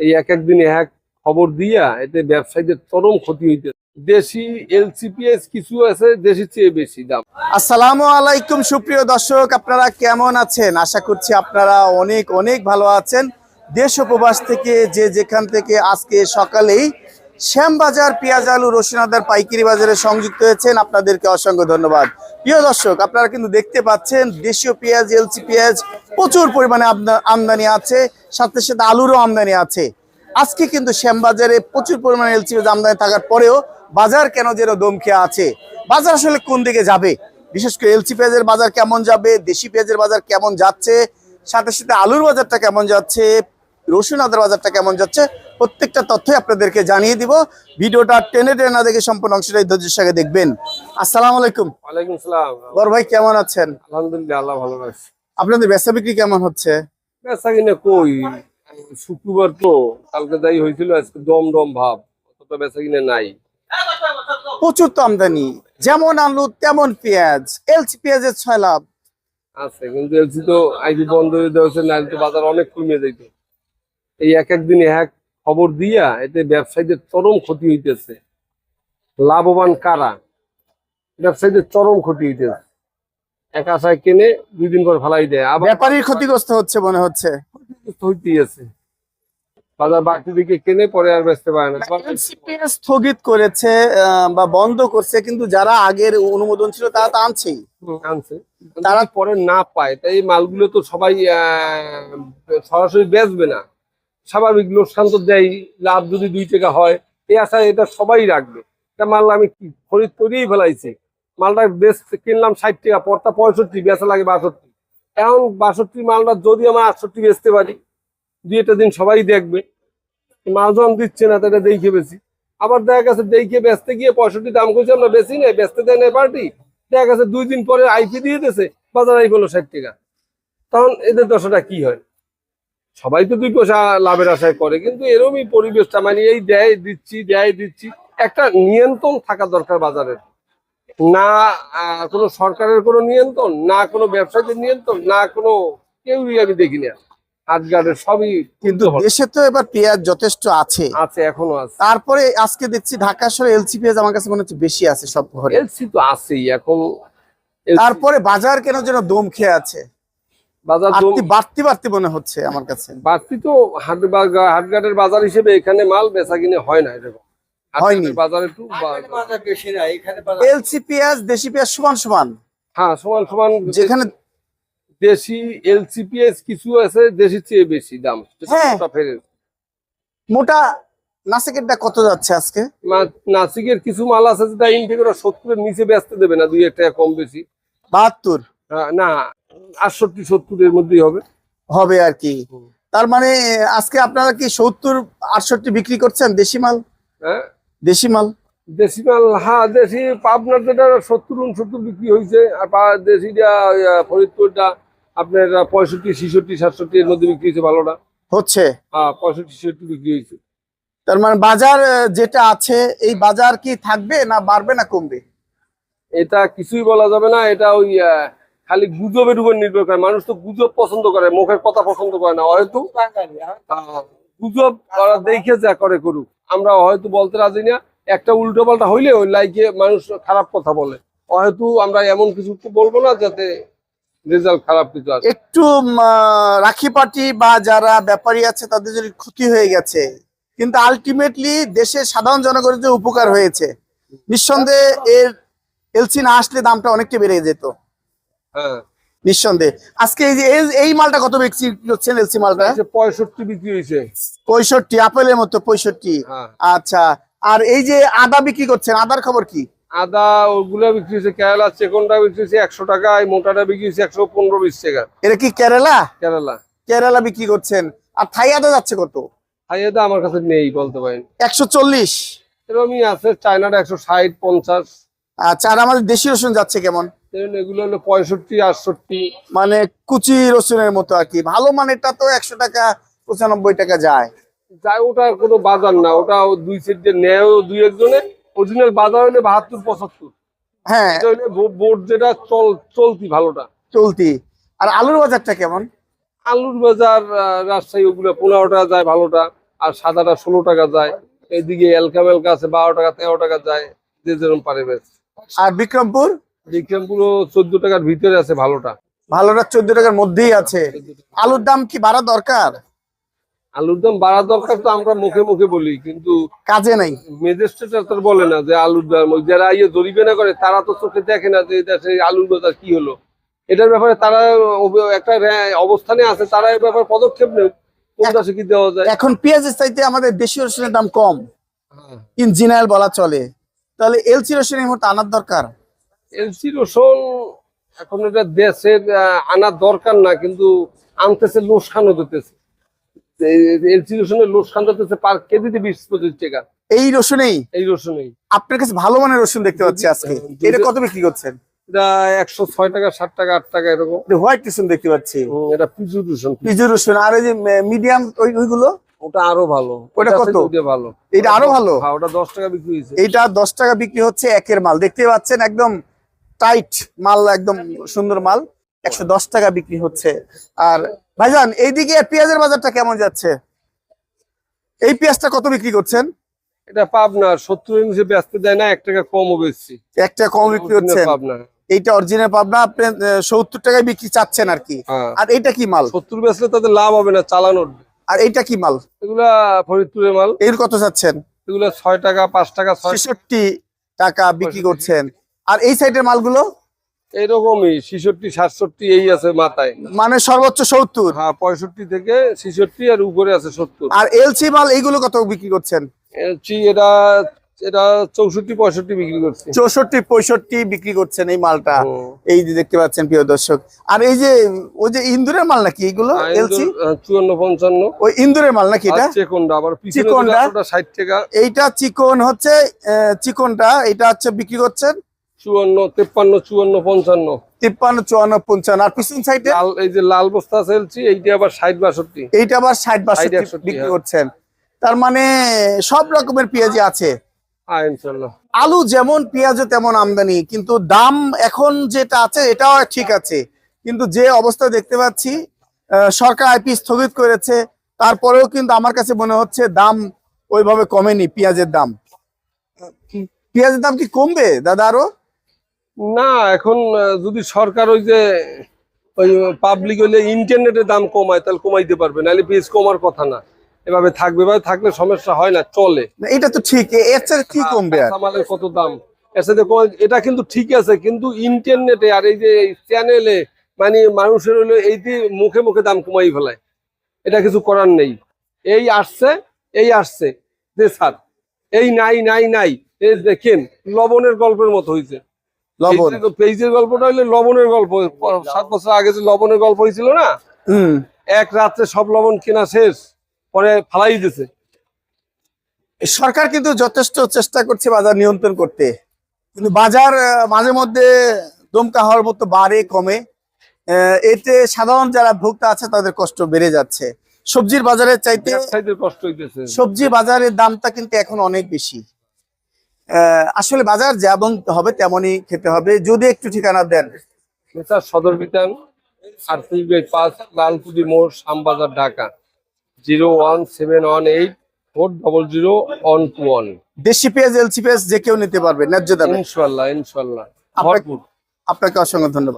এই এক একদিন এক খবর দিয়া এতে ব্যবসায়ীদের চরম ক্ষতি হইতে দেশি এলসিপিএস কিছু আছে, দেশি চেয়ে বেশি দাম। আসসালামু আলাইকুম, সুপ্রিয় দর্শক, আপনারা কেমন আছেন? আশা করছি আপনারা অনেক অনেক ভালো আছেন। দেশ উপবাস থেকে যে যেখান থেকে আজকে সকালেই শ্যামবাজার পেঁয়াজ, আলু, রসুন, আদার পাইকারি বাজারে সংযুক্ত হয়েছেন। আপনাদেরকে অসংখ্য ধন্যবাদ। প্রিয় দর্শক, আপনারা কিন্তু দেখতে পাচ্ছেন, দেশীয় পেঁয়াজ এলসি পেঁয়াজ প্রচুর পরিমাণে আমদা- আমদানি আছে, সাথে সাথে আলুরও আমদানি আছে। আজকে কিন্তু শ্যামবাজারে প্রচুর পরিমাণে এলসি পেঁয়াজ আমদানি থাকার পরেও বাজার কেন যেন দম খেয়ে আছে? বাজার আসলে কোন দিকে যাবে? বিশেষ করে এলসি পেঁয়াজের বাজার কেমন যাবে? দেশি পেঁয়াজের বাজার কেমন যাচ্ছে? সাথে সাথে আলুর বাজারটা কেমন যাচ্ছে? রসুন আদার বাজারটা কেমন যাচ্ছে প্রত্যেকটা তথ্যই আপনাদেরকে জানিয়ে দিব। ভিডিওটা টেনে টেনে না দেখে সম্পূর্ণ অংশটাই ধৈর্যের সঙ্গে দেখবেন। আসসালামু আলাইকুম। ওয়ালাইকুম সালাম। বড় ভাই কেমন আছেন? আলহামদুলিল্লাহ আল্লাহ ভালো রাখছে আপনাদের বেচা বিক্রি কেমন হচ্ছে? বেচা কিনা কই? শুক্রবার তো কালকে যাই হয়েছিল আজকে দম দম ভাব অতটা বেচা কিনা নাই। প্রচুর তো আমদানি যেমন আলু তেমন পেঁয়াজ এলসি পেঁয়াজের ছয় লাভ। আছে কিন্তু এলসি তো আইপি বন্ধ হয়ে দেওয়া হচ্ছে তো বাজার অনেক কমে যাইত। এই এক এক দিনে এক খবর দিয়া এতে ব্যবসায়ীদের চরম ক্ষতি হইতেছে। লাভবান কারা? ব্যবসায়ীদের চরম ক্ষতি হইতেছে। এক আশায় কেনে দুই দিন পর ফালাই দেয়। আবার ব্যাপারীর ক্ষতিগ্রস্ত হচ্ছে মনে হচ্ছে। ক্ষতিগ্রস্ত হইতেই আছে। বাজার বাড়তি দিকে কেনে পরে আর বেচতে পারে না। স্থগিত করেছে বা বন্ধ করছে কিন্তু যারা আগের অনুমোদন ছিল তারা তো আনছেই। আনছে। তারা- তারা পরে না পায় তাই মালগুলো তো সবাই আহ, সরাসরি বেচবে না। স্বাভাবিক লোকসান তো দেয়, লাভ যদি দুই টাকা হয়, এই আশায় এটা সবাই রাখবে। এটা মাল আমি খরিদ করিয়েই ফেলাইছি। মালটা বেচ কিনলাম ষাট টাকা, পরটা পঁয়ষট্টি, বেচা লাগে বাষট্টি। এখন বাষট্টি মালটা যদি আমার আটষট্টি বেচতে পারি, দুই একটা দিন সবাই দেখবে। মাল যখন দিচ্ছে না, তাহলে দেখে বেশি আবার দেখা গেছে দেখে বেচতে গিয়ে পঁয়ষট্টি দাম করছে আমরা বেশি নেই, বেচতে দেয় না পার্টি। দেখা গেছে দুই দিন পরে আইপি দিয়ে দিয়েছে, বাজার আই হলো ষাট টাকা। তখন এদের দশাটা কি হয়? সবাই তো দুই পয়সা লাভের আশায় করে কিন্তু এরকমই পরিবেশটা মানে এই দেয় দিচ্ছি দেয় দিচ্ছি একটা নিয়ন্ত্রণ থাকা দরকার বাজারের। না কোনো সরকারের কোনো নিয়ন্ত্রণ না কোনো ব্যবসায়ীদের নিয়ন্ত্রণ না কোনো কেউই আমি দেখি না হাটঘাটের সবই কিন্তু দেশে তো এবার পেঁয়াজ যথেষ্ট আছে। আছে এখনও আছে। তারপরে আজকে দেখছি ঢাকা শহরে এলসি পেঁয়াজ আমার কাছে মনে হচ্ছে বেশি আছে সব ঘরে। এলসি তো আছেই এখন তারপরে বাজার কেন যেন দম খেয়ে আছে? বাজার বাড়তি বাড়তি মনে হচ্ছে আমার কাছে। বাড়তি তো হাট বা- হাটঘাটের বাজার হিসেবে এখানে মাল বেচা কিনে হয় না এরকম। হয়নি। বাজার একটু বা- এলসি পেঁয়াজ দেশি পেঁয়াজ সমান সমান। হ্যাঁ সমান সমান যেখানে দেশি এলসিপিএস কিছু আছে দেশি চেয়ে বেশি দাম। হ্যাঁ। মোটা নাসিকেরটা কত যাচ্ছে আজকে? নাসিকের কিছু মাল আছে যেটা সত্তরের নিচে বেচতে দেবে না দুই এক টাকা কম বেশি। বাহাত্তর। আহ, না। আটষট্টি সত্তরের মধ্যেই হবে। হবে আর কি। তার মানে আজকে আপনারা কি সত্তর আটষট্টি বিক্রি করছেন? দেশি মাল? হ্যাঁ। দেশি মাল? দেশি মাল হ্যাঁ দেশি পাবনার যেটা সত্তর উনসত্তর বিক্রি হয়েছে আর দেশিটা ফরিদপুরটা আপনার পঁয়ষট্টি ছেষট্টি সাতষট্টি এর মধ্যে বিক্রি হয়েছে ভালোটা। হচ্ছে? হ্যাঁ পঁয়ষট্টি ছেষট্টি বিক্রি হয়েছে। তার মানে বাজার যেটা আছে এই বাজার কি থাকবে না বাড়বে না কমবে? এটা কিছুই বলা যাবে না এটা ওই খালি গুজবের উপর নির্ভর করে। মানুষ তো গুজব পছন্দ করে মুখের কথা পছন্দ করে না হয়তো? গুজব ওরা দেখে যা করে করুক। আমরা হয়তো বলতে রাজি না একটা উল্টো পাল্টা হইলে ওই লাইকে মানুষ খারাপ কথা বলে। হয়তো আমরা এমন কিছু তো বলব না যাতে রেজাল্ট খারাপ কিছু আসে। একটু আহ, রাখি পার্টি বা যারা ব্যাপারী আছে তাদের যদি ক্ষতি হয়ে গেছে কিন্তু আলটিমেটলি দেশের সাধারণ জনগণের যে উপকার হয়েছে নিঃসন্দেহে এর এলসি না আসলে দামটা অনেকটা বেড়ে যেত। হ্যাঁ। নিঃসন্দেহে। আজকে এই যে এই- মালটা কত বিক্রি করছেন এলসি মালটা? পঁয়ষট্টি বিক্রি হয়েছে। পঁয়ষট্টি আপেলের মতো পঁয়ষট্টি। হ্যাঁ। আচ্ছা আর এই যে আদা বিক্রি করছেন আদার খবর কি? আদা ওগুলো বিক্রি হয়েছে কেরালা চেকনটা বিক্রি হয়েছে একশো টাকা এই মোটাটা বিক্রি হয়েছে একশো পনেরো বিশ টাকা। এটা কি কেরালা? কেরালা। কেরালা বিক্রি করছেন। আর থাই আদা যাচ্ছে কত? আমার কাছে নেই বলতে পারেন। একশো চল্লিশ। এরকমই আছে চায়নাটা একশো ষাট পঞ্চাশ। আচ্ছা আর আমাদের দেশি রসুন যাচ্ছে কেমন? এগুলো হলো পঁয়ষট্টি আটষট্টি। মানে কুচি রসুনের মতো আর কি। ভালো মানেরটা তো একশো টাকা পঁচানব্বই টাকা যায়। যাই ওটা কোনো বাজার না। ওটা দুই সেট দিয়ে নেয় দুই একজনে। অরিজিনাল বাজার হলে বাহাত্তর পঁচাত্তর। হ্যাঁ। বোর্ড যেটা চল চলতি ভালোটা। চলতি। আর আলুর বাজারটা কেমন? আলুর বাজার রাজশাহী ওগুলো পনেরো টাকা যায় ভালোটা। আর সাদাটা ষোলো টাকা যায়। এইদিকে এলকা মেলকা আছে বারো টাকা তেরো টাকা যায়। যে যেরকম পারে বেশ। আর বিক্রমপুর? বিক্রমপুরও চোদ্দ টাকার ভিতরে আছে ভালোটা। ভালোটা চোদ্দ টাকার মধ্যেই আছে। আলুর দাম কি বাড়া দরকার? আলুর দাম বাড়া দরকার তো আমরা মুখে মুখে বলি কিন্তু কাজে নাই। ম্যাজিস্ট্রেট তো বলে না যে আলুর দাম যারা ইয়ে জরিমানা করে তারা তো চোখে দেখে না যে দেশে আলুর বাজার কি হলো। এটার ব্যাপারে তারা একটা অবস্থানে আছে তারা এর ব্যাপারে পদক্ষেপ নেই কোন কি দেওয়া যায়। এখন পেঁয়াজের চাইতে আমাদের দেশীয় রসুনের দাম কম। হ্যাঁ। ইঞ্জিনিয়ার বলা চলে। তাহলে এলসি রসুন এই মুহূর্তে আনার দরকার? এলসি রসুন এখন এটা দেশের আনার দরকার না কিন্তু আনতেছে লোসখান হতেছে এলসি রসুনের লোসখান হতেছে পার কেজিতে বিশ পঁচিশ টাকা। এই রসুনেই? এই রসুনেই। আপনার কাছে ভালো মানের রসুন দেখতে পাচ্ছি আজকে। এটা কত বিক্রি করছেন? এটা একশো ছয় টাকা ষাট টাকা আট টাকা এরকম। হোয়াইট রসুন দেখতে পাচ্ছি। এটা পিজু রসুন। পিজু রসুন আর ওই যে মিডিয়াম ওইগুলো? ওটা আরও ভালো। ওটা কত? ভালো। এটা আরও ভালো? হ্যাঁ ওটা দশ টাকা বিক্রি হয়েছে। এইটা দশ টাকা বিক্রি হচ্ছে একের মাল। দেখতে পাচ্ছেন একদম টাইট মাল একদম সুন্দর মাল। একশো দশ টাকা বিক্রি হচ্ছে। আর ভাইজান এইদিকে পেঁয়াজের বাজারটা কেমন যাচ্ছে? এই পেঁয়াজটা কত বিক্রি করছেন? এটা পাবনা সত্তর নিচে ব্যস্ত দেয় না এক টাকা কমও বেচছি। একটা কম বিক্রি হচ্ছে। পাবনা। এইটা অরিজিনাল পাবনা আপনি সত্তর টাকায় বিক্রি চাচ্ছেন আর কি। হ্যাঁ। আর এইটা কি মাল? সত্তর বেচলে তাদের লাভ হবে না চালানোর আর এইটা কি মাল? এগুলা ফরিদপুরের মাল। এর কত চাচ্ছেন এগুলা ছয় টাকা পাঁচ টাকা ছেষট্টি টাকা বিক্রি করছেন। আর এই সাইডের মালগুলো? এইরকমই ছিষট্টি সাতষট্টি এই আছে মাথায়। মানে সর্বোচ্চ সত্তর? হ্যাঁ পঁয়ষট্টি থেকে ছিষট্টি আর উপরে আছে সত্তর। আর এলসি মাল এইগুলো কত বিক্রি করছেন? এলচি এটা এটা চৌষট্টি পঁয়ষট্টি বিক্রি করছে। চৌষট্টি পঁয়ষট্টি বিক্রি করছেন এই মালটা। এই যে দেখতে পাচ্ছেন প্রিয় দর্শক। আর এই যে ওই যে ইন্দুরের মাল নাকি এইগুলো এলসি? চুয়ান্ন পঞ্চান্ন। ওই ইন্দুরের মাল নাকি এটা? চেকনটা আবার চিকনটা? ষাট টাকা। এইটা চিকন হচ্ছে চিকনটা এটা হচ্ছে বিক্রি করছেন চুয়ান্ন তেপ্পান্ন চুয়ান্ন পঞ্চান্ন। তিপ্পান্ন চুয়ান্ন পঞ্চান্ন। আর পিছন সাইডে? লাল এই যে লাল বস্তা চলছি এইটা আবার ষাট বাষট্টি। এইটা আবার ষাট বাষট্টি বিক্রি হ্যাঁ। করছেন। তার মানে সব রকমের পেঁয়াজি আছে। হ্যাঁ আলু যেমন পেঁয়াজও তেমন আমদানি কিন্তু দাম এখন যেটা আছে এটাও ঠিক আছে। কিন্তু যে অবস্থা দেখতে পাচ্ছি আহ, সরকার আইপি স্থগিত করেছে তারপরেও কিন্তু আমার কাছে মনে হচ্ছে দাম ওইভাবে কমেনি পেঁয়াজের দাম। পেঁয়াজের দাম কি কমবে দাদা আরও? না এখন যদি সরকার ওই যে ওই পাবলিক হইলে ইন্টারনেটের দাম কমায় তাহলে কমাইতে পারবে নাহলে পেজ কমার কথা না। এভাবে থাকবে এভাবে থাকলে সমস্যা হয় না চলে। এটা তো ঠিক এর চেয়ে কি কমবে আর? কত দাম? এর সাথে এটা কিন্তু ঠিক আছে কিন্তু ইন্টারনেটে আর এই যে চ্যানেলে মানে মানুষের হলো এই যে মুখে মুখে দাম কমাই ফেলায় এটা কিছু করার নেই। এই আসছে এই আসছে। যে স্যার এই নাই নাই নাই। দেখেন লবণের গল্পের মতো হয়েছে লবণ। পেজের গল্পটা হইলে লবণের গল্প। সাত বছর আগে যে লবণের গল্প হয়েছিল না? এক রাত্রে সব লবণ কেনা শেষ পরে ফালাই সরকার কিন্তু যথেষ্ট চেষ্টা করছে বাজার নিয়ন্ত্রণ করতে। কিন্তু বাজার মাঝে মধ্যে দমকা হওয়ার মতো বাড়ে কমে। এতে সাধারণ যারা ভোক্তা আছে তাদের কষ্ট বেড়ে যাচ্ছে। সবজির বাজারের চাইতে সবজি বাজারের দামটা কিন্তু এখন অনেক বেশি। আসলে বাজার যেমন হবে তেমনই খেতে হবে। যদি একটু ঠিকানা দেন। সদর বিতান আটত্রিশ বাই পাঁচ লালকুটি মোড় Shyambazar Dhaka. Zero one seven one eight four double zero one two one. দেশি পেঁয়াজ এলসি পেঁয়াজ যে কেউ নিতে পারবে ন্যায্য দাম। ইনশাল্লাহ ইনশাল্লাহ। আপনাকে অসংখ্য ধন্যবাদ।